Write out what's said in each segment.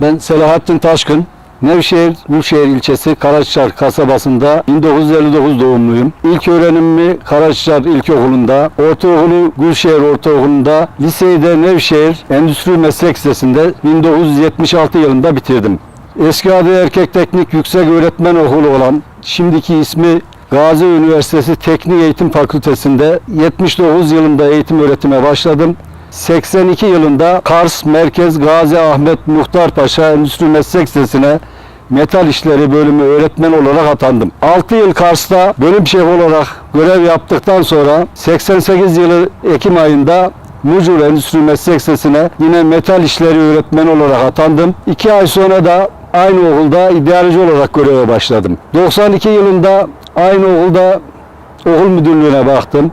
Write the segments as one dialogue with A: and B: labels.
A: Ben Selahattin Taşkın. Nevşehir, Gülşehir ilçesi Karaçlar kasabasında 1959 doğumluyum. İlk öğrenimimi Karaçlar İlkokulu'nda, ortaokulu Gülşehir Ortaokulu'nda, liseyi de Nevşehir Endüstri Meslek Lisesi'nde 1976 yılında bitirdim. Eski adı Erkek Teknik Yüksek Öğretmen Okulu olan, şimdiki ismi Gazi Üniversitesi Teknik Eğitim Fakültesi'nde 79 yılında eğitim öğretime başladım. 82 yılında Kars Merkez Gazi Ahmet Muhtar Paşa Endüstri Meslek Lisesi'ne Metal İşleri Bölümü öğretmen olarak atandım. 6 yıl Kars'ta bölüm şefi olarak görev yaptıktan sonra 88 yılı Ekim ayında Mucur Endüstri Meslek Lisesi'ne yine metal işleri öğretmeni olarak atandım. 2 ay sonra da aynı okulda ideoloji olarak göreve başladım. 92 yılında aynı okulda okul müdürlüğüne baktım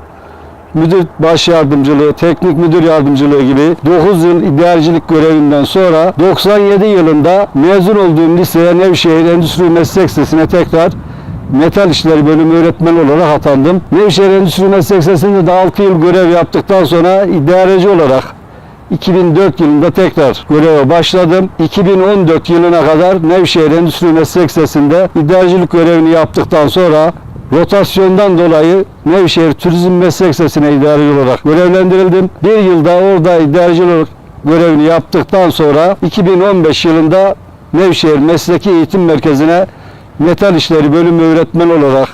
A: müdür baş yardımcılığı, teknik müdür yardımcılığı gibi 9 yıl idarecilik görevinden sonra 97 yılında mezun olduğum liseye Nevşehir Endüstri Meslek Lisesi'ne tekrar metal işleri bölümü öğretmeni olarak atandım. Nevşehir Endüstri Meslek Lisesi'nde de 6 yıl görev yaptıktan sonra idareci olarak 2004 yılında tekrar göreve başladım. 2014 yılına kadar Nevşehir Endüstri Meslek Lisesi'nde idarecilik görevini yaptıktan sonra rotasyondan dolayı Nevşehir Turizm Meslek Lisesi'ne idareci olarak görevlendirildim. Bir yılda orada idareci olarak görevini yaptıktan sonra 2015 yılında Nevşehir Mesleki Eğitim Merkezi'ne metal işleri bölümü öğretmen olarak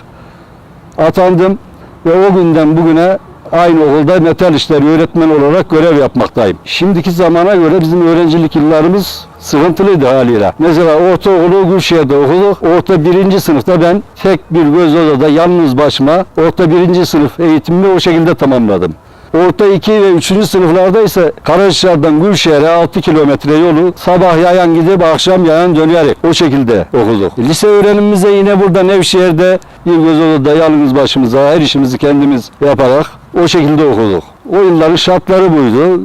A: atandım ve o günden bugüne aynı okulda metal işleri öğretmen olarak görev yapmaktayım. Şimdiki zamana göre bizim öğrencilik yıllarımız sıkıntılıydı haliyle. Mesela ortaokulu Gülşehir'de okuduk. Orta birinci sınıfta ben tek bir göz odada yalnız başıma orta birinci sınıf eğitimimi o şekilde tamamladım. Orta 2 ve 3. sınıflarda ise Karaçlar'dan Gülşehir'e 6 kilometre yolu sabah yayan gidip akşam yayan dönerek o şekilde okuduk. Lise öğrenimimize yine burada Nevşehir'de bir göz odada yalnız başımıza her işimizi kendimiz yaparak o şekilde okuduk. O yılların şartları buydu.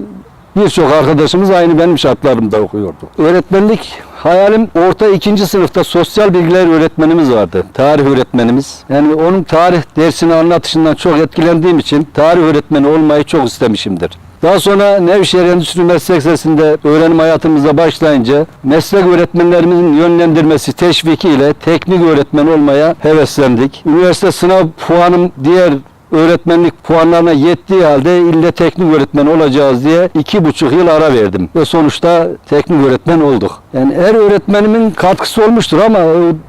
A: Birçok arkadaşımız aynı benim şartlarımda okuyordu. Öğretmenlik hayalim orta ikinci sınıfta sosyal bilgiler öğretmenimiz vardı. Tarih öğretmenimiz. Yani onun tarih dersini anlatışından çok etkilendiğim için tarih öğretmeni olmayı çok istemişimdir. Daha sonra Nevşehir Endüstri Meslek Lisesi'nde öğrenim hayatımıza başlayınca meslek öğretmenlerimizin yönlendirmesi, teşvikiyle teknik öğretmen olmaya heveslendik. Üniversite sınav puanım diğer öğretmenlik puanlarına yettiği halde ille teknik öğretmen olacağız diye iki buçuk yıl ara verdim. Ve sonuçta teknik öğretmen olduk. Yani her öğretmenimin katkısı olmuştur ama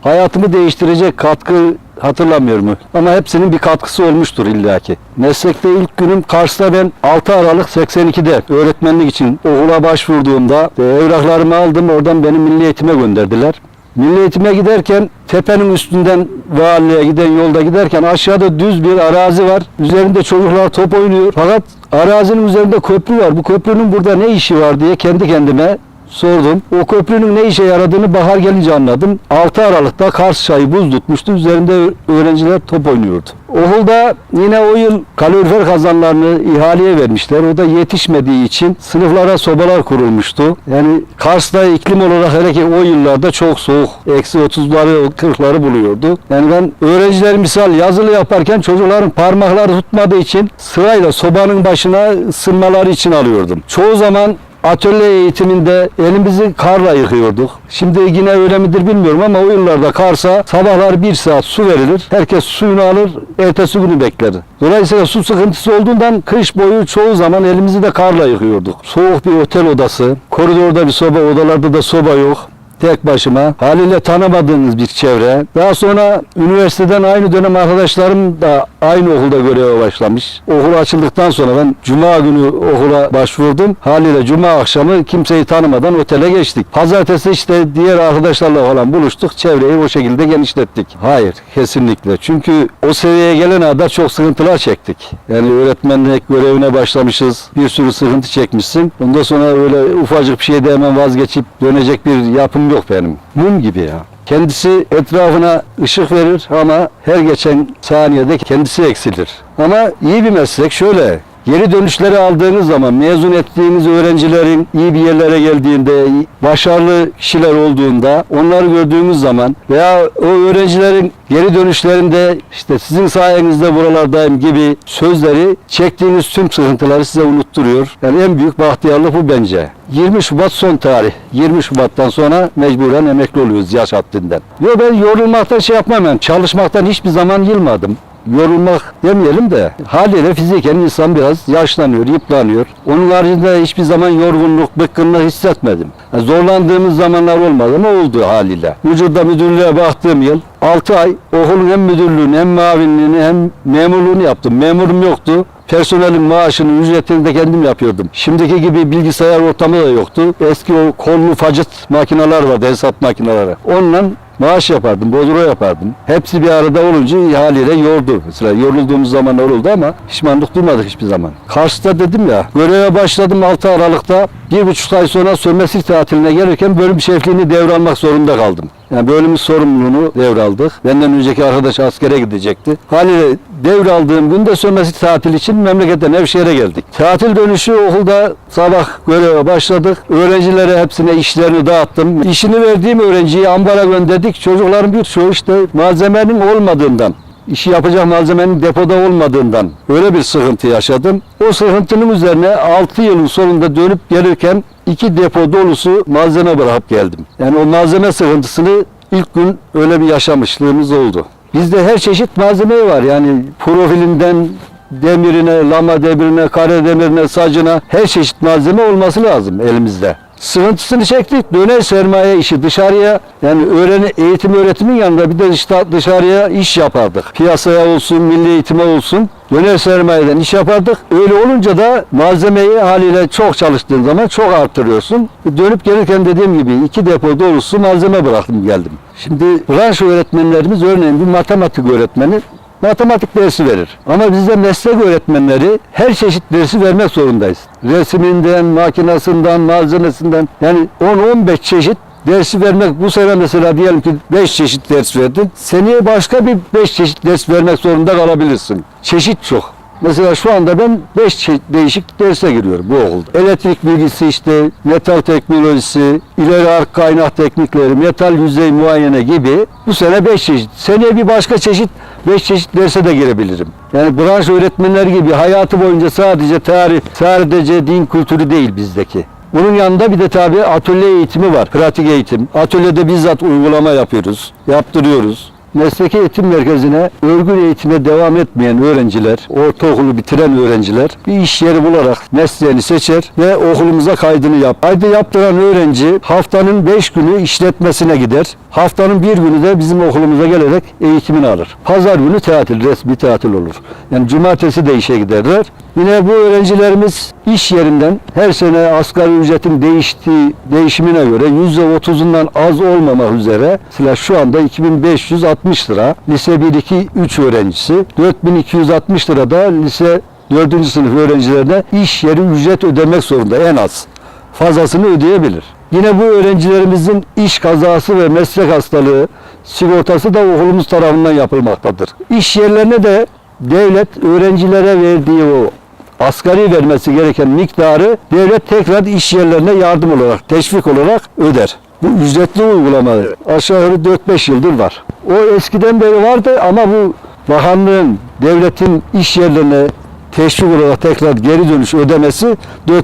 A: hayatımı değiştirecek katkı hatırlamıyorum. Ama hepsinin bir katkısı olmuştur illaki. Meslekte ilk günüm Kars'ta ben 6 Aralık 82'de öğretmenlik için okula başvurduğumda evraklarımı aldım. Oradan beni milli eğitime gönderdiler. Milli eğitime giderken tepenin üstünden valiliğe giden yolda giderken aşağıda düz bir arazi var. Üzerinde çocuklar top oynuyor. Fakat arazinin üzerinde köprü var. Bu köprünün burada ne işi var diye kendi kendime sordum. O köprünün ne işe yaradığını bahar gelince anladım. 6 Aralık'ta Kars çayı buz tutmuştu. Üzerinde öğrenciler top oynuyordu. Okulda yine o yıl kalorifer kazanlarını ihaleye vermişler. O da yetişmediği için sınıflara sobalar kurulmuştu. Yani Kars'ta iklim olarak hele ki o yıllarda çok soğuk. Eksi 30'ları 40'ları buluyordu. Yani ben öğrenciler misal yazılı yaparken çocukların parmakları tutmadığı için sırayla sobanın başına ısınmaları için alıyordum. Çoğu zaman Atölye eğitiminde elimizi karla yıkıyorduk. Şimdi yine öyle midir bilmiyorum ama o yıllarda Kars'a sabahlar bir saat su verilir. Herkes suyunu alır, ertesi günü bekler. Dolayısıyla su sıkıntısı olduğundan kış boyu çoğu zaman elimizi de karla yıkıyorduk. Soğuk bir otel odası, koridorda bir soba, odalarda da soba yok tek başıma. Haliyle tanımadığınız bir çevre. Daha sonra üniversiteden aynı dönem arkadaşlarım da aynı okulda göreve başlamış. Okul açıldıktan sonra ben cuma günü okula başvurdum. Haliyle cuma akşamı kimseyi tanımadan otele geçtik. Pazartesi işte diğer arkadaşlarla falan buluştuk. Çevreyi o şekilde genişlettik. Hayır kesinlikle. Çünkü o seviyeye gelene kadar çok sıkıntılar çektik. Yani öğretmenlik görevine başlamışız. Bir sürü sıkıntı çekmişsin. Ondan sonra öyle ufacık bir şeyde hemen vazgeçip dönecek bir yapım yok benim. Mum gibi ya. Kendisi etrafına ışık verir ama her geçen saniyede kendisi eksilir. Ama iyi bir meslek şöyle. Geri dönüşleri aldığınız zaman mezun ettiğiniz öğrencilerin iyi bir yerlere geldiğinde, başarılı kişiler olduğunda onları gördüğümüz zaman veya o öğrencilerin geri dönüşlerinde işte sizin sayenizde buralardayım gibi sözleri çektiğiniz tüm sıkıntıları size unutturuyor. Yani en büyük bahtiyarlık bu bence. 20 Şubat son tarih. 20 Şubat'tan sonra mecburen emekli oluyoruz yaş haddinden. Yo ben yorulmaktan şey yapmam yani çalışmaktan hiçbir zaman yılmadım yorulmak demeyelim de haliyle fiziken insan biraz yaşlanıyor, yıpranıyor. Onun haricinde hiçbir zaman yorgunluk, bıkkınlık hissetmedim. Yani zorlandığımız zamanlar olmadı ama oldu haliyle. Vücutta müdürlüğe baktığım yıl 6 ay okulun hem müdürlüğünü hem mavinliğini hem memurluğunu yaptım. Memurum yoktu. Personelin maaşını, ücretini de kendim yapıyordum. Şimdiki gibi bilgisayar ortamı da yoktu. Eski o kollu facıt makineler vardı, hesap makineleri. Onunla maaş yapardım, bodro yapardım. Hepsi bir arada olunca haliyle yordu. Mesela yorulduğumuz zamanlar oldu ama pişmanlık duymadık hiçbir zaman. Kars'ta dedim ya, göreve başladım 6 Aralık'ta. Bir buçuk ay sonra sömestr tatiline gelirken bölüm şefliğini devralmak zorunda kaldım. Yani bölümün sorumluluğunu devraldık. Benden önceki arkadaş askere gidecekti. Haliyle devraldığım günde sömestr tatil için memleketten Nevşehir'e geldik. Tatil dönüşü okulda sabah göreve başladık. Öğrencilere hepsine işlerini dağıttım. İşini verdiğim öğrenciyi ambara gönderdik. Çocukların birçoğu işte malzemenin olmadığından işi yapacak malzemenin depoda olmadığından öyle bir sıkıntı yaşadım. O sıkıntının üzerine 6 yılın sonunda dönüp gelirken iki depo dolusu malzeme bırakıp geldim. Yani o malzeme sıkıntısını ilk gün öyle bir yaşamışlığımız oldu. Bizde her çeşit malzeme var yani profilinden demirine, lama demirine, kare demirine, sacına her çeşit malzeme olması lazım elimizde. Sıkıntısını çektik. Döner sermaye işi dışarıya yani öğreni, eğitim öğretimin yanında bir de işte dışarıya iş yapardık. Piyasaya olsun, milli eğitime olsun döner sermayeden iş yapardık. Öyle olunca da malzemeyi haliyle çok çalıştığın zaman çok arttırıyorsun. Dönüp gelirken dediğim gibi iki depo dolusu malzeme bıraktım geldim. Şimdi branş öğretmenlerimiz örneğin bir matematik öğretmeni matematik dersi verir. Ama bizde meslek öğretmenleri her çeşit dersi vermek zorundayız. Resiminden, makinasından, malzemesinden yani 10-15 çeşit dersi vermek bu sene mesela diyelim ki 5 çeşit ders verdin. Seneye başka bir 5 çeşit ders vermek zorunda kalabilirsin. Çeşit çok. Mesela şu anda ben 5 değişik derse giriyorum bu okulda. Elektrik bilgisi işte, metal teknolojisi, ileri ark kaynak teknikleri, metal yüzey muayene gibi bu sene 5 çeşit. Seneye bir başka çeşit 5 çeşit derse de girebilirim. Yani branş öğretmenler gibi hayatı boyunca sadece tarih, sadece din kültürü değil bizdeki. Bunun yanında bir de tabii atölye eğitimi var. Pratik eğitim. Atölyede bizzat uygulama yapıyoruz, yaptırıyoruz. Mesleki eğitim merkezine örgün eğitime devam etmeyen öğrenciler, ortaokulu bitiren öğrenciler bir iş yeri bularak mesleğini seçer ve okulumuza kaydını yap. Kaydı yaptıran öğrenci haftanın 5 günü işletmesine gider. Haftanın bir günü de bizim okulumuza gelerek eğitimini alır. Pazar günü tatil, resmi tatil olur. Yani cumartesi de işe giderler. Yine bu öğrencilerimiz iş yerinden her sene asgari ücretin değiştiği değişimine göre %30'undan az olmamak üzere mesela şu anda 2560 lira lise 1 2 3 öğrencisi 4260 lira da lise 4. sınıf öğrencilerine iş yeri ücret ödemek zorunda en az. Fazlasını ödeyebilir. Yine bu öğrencilerimizin iş kazası ve meslek hastalığı sigortası da okulumuz tarafından yapılmaktadır. İş yerlerine de devlet öğrencilere verdiği o asgari vermesi gereken miktarı devlet tekrar iş yerlerine yardım olarak, teşvik olarak öder. Bu ücretli uygulama aşağı yukarı 4-5 yıldır var. O eskiden beri vardı ama bu bakanlığın, devletin iş yerlerine teşvik olarak tekrar geri dönüş ödemesi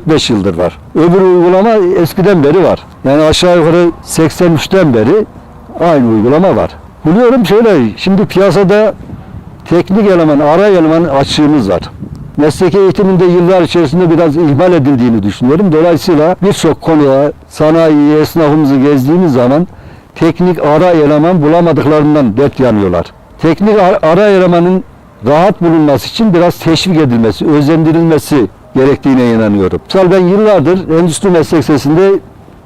A: 4-5 yıldır var. Öbür uygulama eskiden beri var. Yani aşağı yukarı 83'ten beri aynı uygulama var. Biliyorum şöyle, şimdi piyasada teknik eleman, ara eleman açığımız var. Meslek eğitiminde yıllar içerisinde biraz ihmal edildiğini düşünüyorum. Dolayısıyla birçok konuda sanayi, esnafımızı gezdiğimiz zaman teknik ara eleman bulamadıklarından dert yanıyorlar. Teknik ar- ara elemanın rahat bulunması için biraz teşvik edilmesi, özendirilmesi gerektiğine inanıyorum. Mesela ben yıllardır Endüstri Meslek Sesi'nde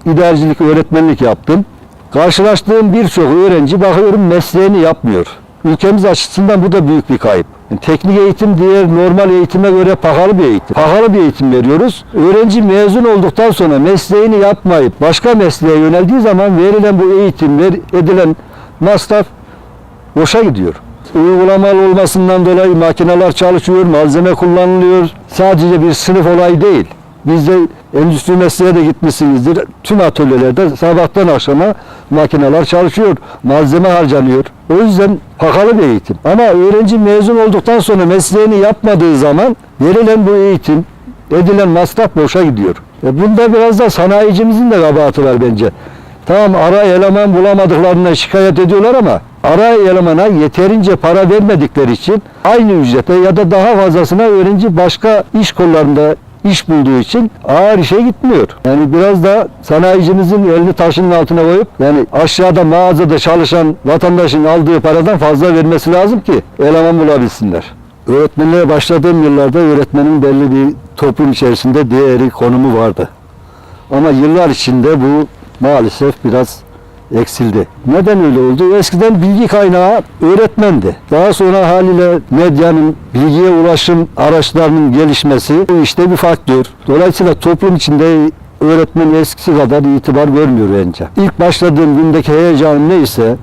A: idarecilik, öğretmenlik yaptım. Karşılaştığım birçok öğrenci bakıyorum mesleğini yapmıyor. Ülkemiz açısından bu da büyük bir kayıp. Teknik eğitim diğer normal eğitime göre pahalı bir eğitim. Pahalı bir eğitim veriyoruz. Öğrenci mezun olduktan sonra mesleğini yapmayıp başka mesleğe yöneldiği zaman verilen bu eğitim, edilen masraf boşa gidiyor. uygulamalı olmasından dolayı makineler çalışıyor, malzeme kullanılıyor. Sadece bir sınıf olayı değil. Biz de endüstri mesleğe de gitmişsinizdir. Tüm atölyelerde sabahtan akşama makineler çalışıyor, malzeme harcanıyor. O yüzden pakalı bir eğitim. Ama öğrenci mezun olduktan sonra mesleğini yapmadığı zaman verilen bu eğitim, edilen masraf boşa gidiyor. E bunda biraz da sanayicimizin de kabahati var bence. Tamam ara eleman bulamadıklarına şikayet ediyorlar ama ara elemana yeterince para vermedikleri için aynı ücrete ya da daha fazlasına öğrenci başka iş kollarında iş bulduğu için ağır işe gitmiyor. Yani biraz da sanayicimizin elini taşın altına koyup yani aşağıda mağazada çalışan vatandaşın aldığı paradan fazla vermesi lazım ki eleman bulabilsinler. Öğretmenliğe başladığım yıllarda öğretmenin belli bir toplum içerisinde değeri, konumu vardı. Ama yıllar içinde bu maalesef biraz eksildi. Neden öyle oldu? Eskiden bilgi kaynağı öğretmendi. Daha sonra haliyle medyanın bilgiye ulaşım araçlarının gelişmesi işte bir faktör. Dolayısıyla toplum içinde öğretmen eskisi kadar itibar görmüyor bence. İlk başladığım gündeki heyecanım neyse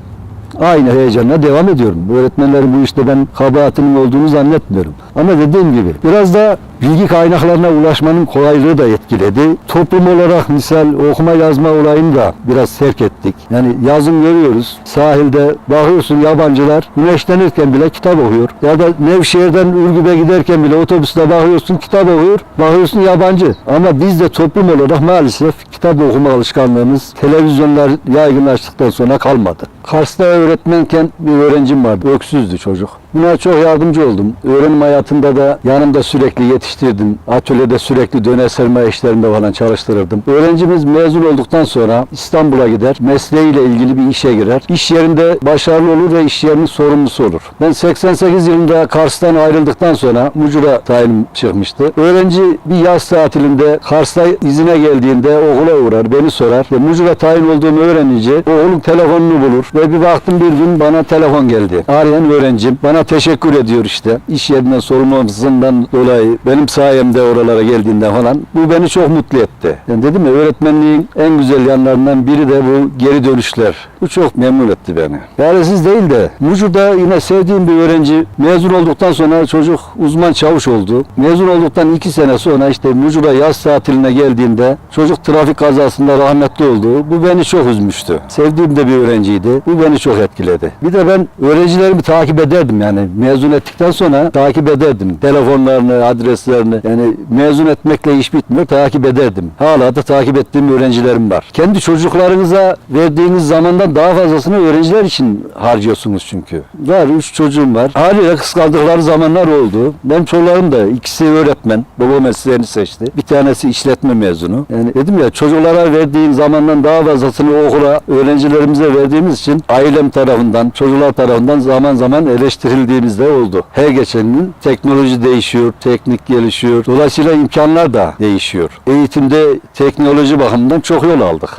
A: aynı heyecanla devam ediyorum. Öğretmenlerin bu işte ben kabahatinin olduğunu zannetmiyorum. Ama dediğim gibi biraz da bilgi kaynaklarına ulaşmanın kolaylığı da etkiledi. Toplum olarak misal okuma yazma olayını da biraz serk ettik. Yani yazın görüyoruz. Sahilde bakıyorsun yabancılar güneşlenirken bile kitap okuyor. Ya da Nevşehir'den Ürgüp'e giderken bile otobüste bakıyorsun kitap okuyor. Bakıyorsun yabancı. Ama biz de toplum olarak maalesef kitap okuma alışkanlığımız televizyonlar yaygınlaştıktan sonra kalmadı. Kars'ta öğretmenken bir öğrencim vardı. Öksüzdü çocuk. Buna çok yardımcı oldum. Öğrenim hayatında da yanımda sürekli yetiştirdim. Atölyede sürekli döner sermaye işlerinde falan çalıştırırdım. Öğrencimiz mezun olduktan sonra İstanbul'a gider. Mesleğiyle ilgili bir işe girer. İş yerinde başarılı olur ve iş yerinin sorumlusu olur. Ben 88 yılında Kars'tan ayrıldıktan sonra Mucur'a tayinim çıkmıştı. Öğrenci bir yaz tatilinde Kars'ta izine geldiğinde okula uğrar, beni sorar. Ve Mucur'a tayin olduğumu öğrenince oğlum telefonunu bulur. Ve bir baktım bir gün bana telefon geldi. Arayan öğrencim bana teşekkür ediyor işte. İş yerinden sorumluluğumdan dolayı benim sayemde oralara geldiğinden falan. Bu beni çok mutlu etti. Yani dedim ya öğretmenliğin en güzel yanlarından biri de bu geri dönüşler. Bu çok memnun etti beni. Çaresiz değil de Mucur'da yine sevdiğim bir öğrenci mezun olduktan sonra çocuk uzman çavuş oldu. Mezun olduktan iki sene sonra işte Mucur'a yaz tatiline geldiğinde çocuk trafik kazasında rahmetli oldu. Bu beni çok üzmüştü. Sevdiğim de bir öğrenciydi. Bu beni çok etkiledi. Bir de ben öğrencilerimi takip ederdim yani mezun ettikten sonra takip ederdim. Telefonlarını, adreslerini yani mezun etmekle iş bitmiyor takip ederdim. Hala da takip ettiğim öğrencilerim var. Kendi çocuklarınıza verdiğiniz zamandan daha fazlasını öğrenciler için harcıyorsunuz çünkü. Var, üç çocuğum var. Haliyle kıskandıkları zamanlar oldu. Benim çocuklarım da ikisi öğretmen. Baba mesleğini seçti. Bir tanesi işletme mezunu. Yani dedim ya çocuklara verdiğin zamandan daha fazlasını okula, öğrencilerimize verdiğimiz için ailem tarafından, çocuklar tarafından zaman zaman eleştirildiğimiz de oldu. Her geçen gün teknoloji değişiyor, teknik gelişiyor. Dolayısıyla imkanlar da değişiyor. Eğitimde teknoloji bakımından çok yol aldık.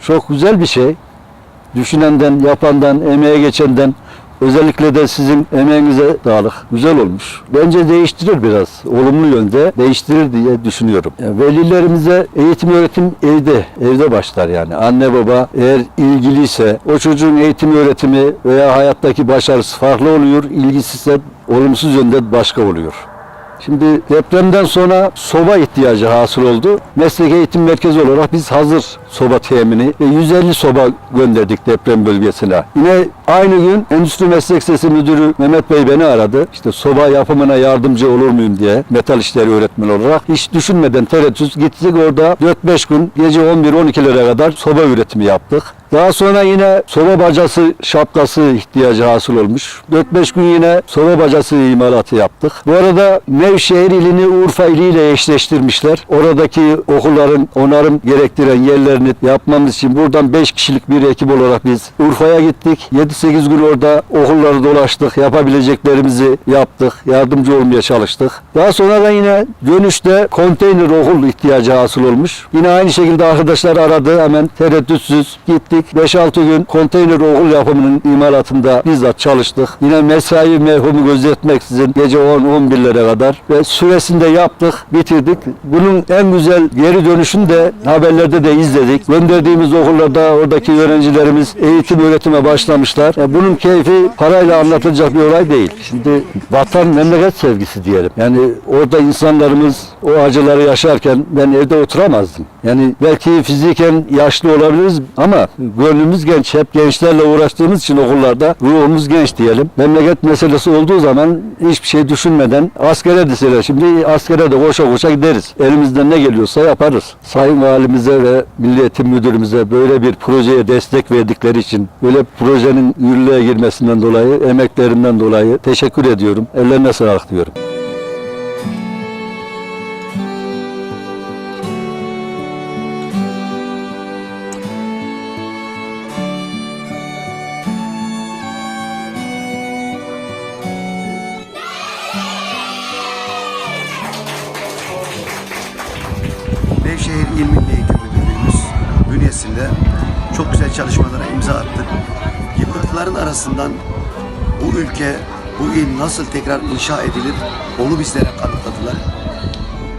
A: Çok güzel bir şey düşünenden, yapandan, emeğe geçenden özellikle de sizin emeğinize sağlık. Güzel olmuş. Bence değiştirir biraz. Olumlu yönde değiştirir diye düşünüyorum. Yani velilerimize eğitim öğretim evde, evde başlar yani. Anne baba eğer ilgiliyse o çocuğun eğitim öğretimi veya hayattaki başarısı farklı oluyor. İlgisizse olumsuz yönde başka oluyor. Şimdi depremden sonra soba ihtiyacı hasıl oldu. Meslek eğitim merkezi olarak biz hazır soba temini ve 150 soba gönderdik deprem bölgesine. Yine aynı gün Endüstri Meslek Sesi Müdürü Mehmet Bey beni aradı. İşte soba yapımına yardımcı olur muyum diye metal işleri öğretmeni olarak. Hiç düşünmeden tereddüt gittik orada 4-5 gün gece 11-12'lere kadar soba üretimi yaptık. Daha sonra yine soba bacası şapkası ihtiyacı hasıl olmuş. 4-5 gün yine soba bacası imalatı yaptık. Bu arada Nevşehir ilini Urfa iliyle eşleştirmişler. Oradaki okulların onarım gerektiren yerlerini yapmamız için buradan 5 kişilik bir ekip olarak biz Urfa'ya gittik. 7-8 gün orada okulları dolaştık. Yapabileceklerimizi yaptık. Yardımcı olmaya çalıştık. Daha sonra da yine dönüşte konteyner okul ihtiyacı hasıl olmuş. Yine aynı şekilde arkadaşlar aradı. Hemen tereddütsüz gittik. 5-6 gün konteyner okul yapımının imalatında bizzat çalıştık. Yine mesai merhumu gözetmeksizin gece 10-11'lere kadar ve süresinde yaptık, bitirdik. Bunun en güzel geri dönüşünü de haberlerde de izledik. İstedik. Gönderdiğimiz okullarda oradaki öğrencilerimiz eğitim öğretime başlamışlar. E, bunun keyfi parayla anlatılacak bir olay değil. Şimdi vatan memleket sevgisi diyelim. Yani orada insanlarımız o acıları yaşarken ben evde oturamazdım. Yani belki fiziken yaşlı olabiliriz ama gönlümüz genç. Hep gençlerle uğraştığımız için okullarda ruhumuz genç diyelim. Memleket meselesi olduğu zaman hiçbir şey düşünmeden askere deseler. Şimdi askere de koşa koşa gideriz. Elimizden ne geliyorsa yaparız. Sayın Valimize ve Milli Eğitim Müdürümüze böyle bir projeye destek verdikleri için, böyle projenin yürürlüğe girmesinden dolayı, emeklerinden dolayı teşekkür ediyorum. Ellerine sağlık diyorum.
B: Arasından bu ülke, bu il nasıl tekrar inşa edilir onu bizlere kanıtladılar.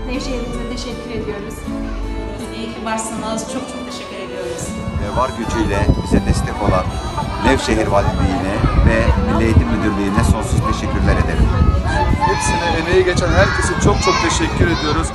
C: Nevşehir'imize teşekkür ediyoruz.
D: İyi ki varsınız. Çok çok teşekkür ediyoruz.
E: ve var gücüyle bize destek olan Nevşehir Valiliğine ve Milli Eğitim Müdürlüğü'ne sonsuz teşekkürler ederim.
F: Hepsine emeği geçen herkese çok çok teşekkür ediyoruz.